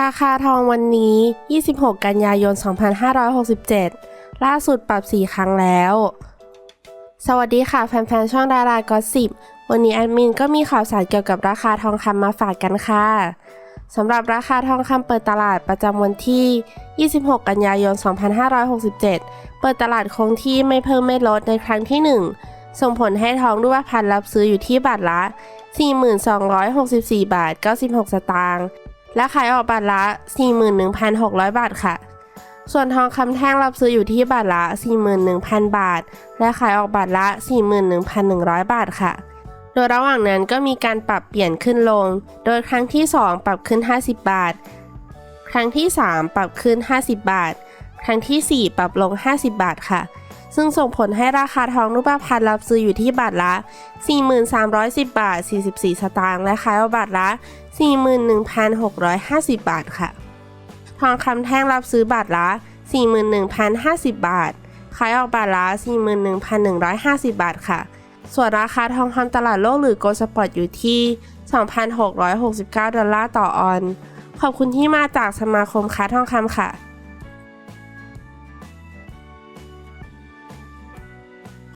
ราคาทองวันนี้ 26 กันยายน 2567 ล่าสุดปรับ 4 ครั้งแล้ว สวัสดีค่ะ แฟนๆ ช่องดารากอสิบวันนี้แอดมินก็มีข่าวสารเกี่ยวกับราคาทองคำมาฝากกันค่ะสำหรับราคาทองคำเปิดตลาดประจำวันที่ 26 กันยายน 2567 เปิดตลาดคงที่ไม่เพิ่มไม่ลดในครั้งที่ 1 ส่งผลให้ทองรูปพรรณรับซื้ออยู่ที่บาทละ 4264 บาท 96 สตางค์ และขายออกบาทละ 41,600 บาทค่ะ ส่วนทองคำแท่งรับซื้ออยู่ที่บาทละ 41,000 บาท และขายออกบาทละ 41,100 บาทค่ะ โดยระหว่างนั้นก็มีการปรับเปลี่ยนขึ้นลง โดยครั้งที่ 2 ปรับขึ้น 50 บาท ครั้งที่ 3 ปรับขึ้น 50 บาท ครั้งทีสี่4 ปรับลง 50 บาทค่ะ ซึ่งส่งผลให้ราคาทองรูปพรรณรับซื้ออยู่ที่บาทละ 4310 บาท 44 สตางค์ และขายออกบาทละ 41,650 บาทค่ะ ทองคำแท่งรับซื้อบาทละ 41,050 บาท ขายออกบาทละ 41,150 บาทค่ะ ส่วนราคาทองคำตลาดโลกหรือโกลด์สปอร์ตอยู่ที่ 2,669 ดอลลาร์ต่อออน ขอบคุณที่มาจากสมาคมค้าทองคำค่ะ